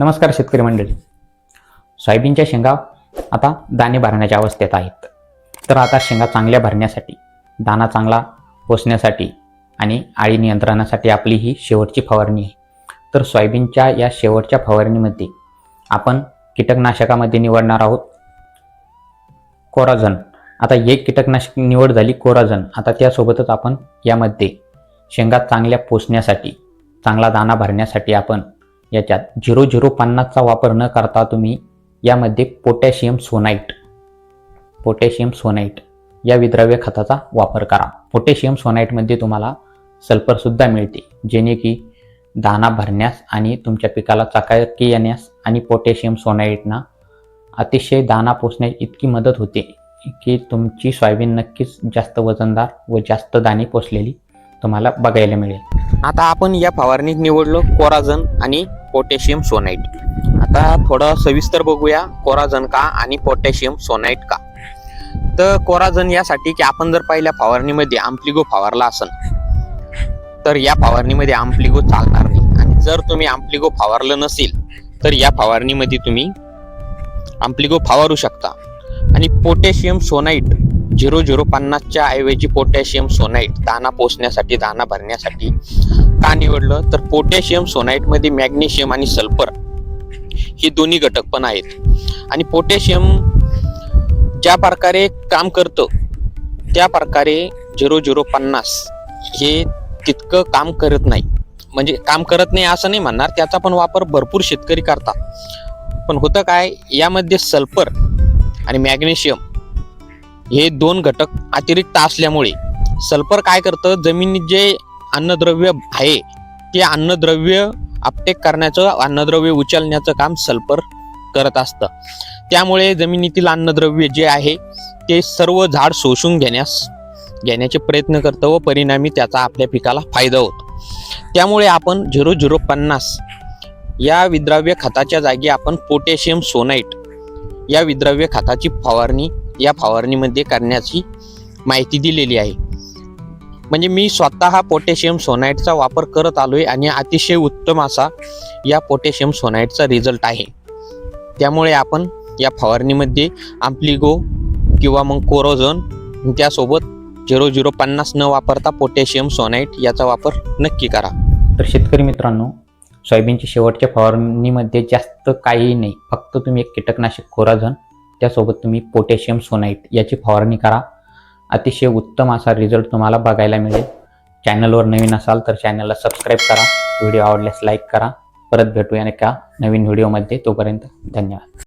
नमस्कार शेतकरी मंडळी. सोयाबीनच्या शेंगा आता दाणे भरण्याच्या अवस्थेत आहेत. तर आता शेंगा चांगल्या भरण्यासाठी दाणा चांगला पोचण्यासाठी आणि आळी नियंत्रणासाठी आपली ही शेवटची फवारणी आहे. तर सोयाबीनच्या या शेवटच्या फवारणीमध्ये आपण कीटकनाशकामध्ये निवडणार आहोत. कोराझन. आता एक कीटकनाशक निवड झाली कोराझन. आता त्यासोबतच आपण यामध्ये शेंगा चांगल्या पोचण्यासाठी चांगला दाणा भरण्यासाठी आपण याच्यात झिरो झिरो पन्नासचा वापर न करता तुम्ही यामध्ये पोटॅशियम सोनाईट पोटॅशियम सोनाईट या विद्रव्य खताचा वापर करा. पोटॅशियम सोनाईटमध्ये तुम्हाला सल्फरसुद्धा मिळते जेणे की दाना भरण्यास आणि तुमच्या पिकाला चकाकी येण्यास आणि पोटॅशियम सोनाईटना अतिशय दाना पोसण्यास इतकी मदत होते की तुमची सोयाबीन नक्कीच जास्त वजनदार व जास्त दाणे पोसलेली तुम्हाला बघायला मिळेल. आता आपण या फवारणीत निवडलो कोराझन आणि पोटॅशियम सोनाईट. आता थोडं सविस्तर बघूया कोराझन का आणि पोटॅशियम सोनाईट का. तर कोराझन यासाठी की आपण जर पहिल्या फवारणीमध्ये आम्प्लिगो फवारला असन तर या फवारणीमध्ये आम्प्लिगो चालणार नाही. आणि जर तुम्ही आम्प्लिगो फवारलं नसेल तर या फवारणीमध्ये तुम्ही आम्प्लिगो फवारू शकता. आणि पोटॅशियम सोनाईट झिरो झिरो पन्नासच्या ऐवजी पोटॅशियम सोनाईट दाना पोचण्यासाठी दाना भरण्यासाठी का निवडलं? तर पोटॅशियम सोनाईटमध्ये मॅग्नेशियम आणि सल्फर हे दोन्ही घटक पण आहेत. आणि पोटॅशियम ज्या प्रकारे काम करतं त्या प्रकारे झिरो झिरो पन्नास हे तितकं काम करत नाही. म्हणजे काम करत नाही असं नाही म्हणणार त्याचा पण वापर भरपूर शेतकरी करतात. पण होतं काय यामध्ये सल्फर आणि मॅग्नेशियम हे दोन घटक अतिरिक्त असल्यामुळे सल्फर काय करतं जमिनीत जे अन्नद्रव्य आहे ते अन्नद्रव्य अपटेक करण्याचं अन्नद्रव्य उचलण्याचं काम सल्फर करत असतं. त्यामुळे जमिनीतील अन्नद्रव्य जे आहे ते सर्व झाड शोषून घेण्यास घेण्याचे प्रयत्न करतं व परिणामी त्याचा आपल्या पिकाला फायदा होतो. त्यामुळे आपण झिरो झिरो पन्नास या विद्राव्य खताच्या जागी आपण पोटॅशियम सोनाईट या विद्राव्य खताची फवारणी या फवारणीमध्ये करण्याची माहिती दिलेली आहे. म्हणजे मी स्वतः हा पोटॅशियम सोनाईटचा वापर करत आलोय आणि अतिशय उत्तम असा या पोटॅशियम सोनाईटचा रिझल्ट आहे. त्यामुळे आपण या फवारणीमध्ये आम्प्लिगो किंवा मग कोरोझन त्यासोबत झिरो झिरो पन्नास न वापरता पोटॅशियम सोनाईट याचा वापर नक्की करा. तर शेतकरी मित्रांनो सोयाबीनच्या शेवटच्या फवारणीमध्ये जास्त काही नाही फक्त तुम्ही एक कीटकनाशक कोराझन त्यासोबत तुम्ही पोटॅशियम सोनाईट याची फवारणी करा. अतिशय उत्तम असा रिझल्ट तुम्हाला बघायला मिळेल. चॅनलवर नवीन असाल तर चॅनलला सबस्क्राईब करा. व्हिडिओ आवडल्यास लाईक करा. परत भेटूया का नवीन व्हिडिओमध्ये तोपर्यंत धन्यवाद.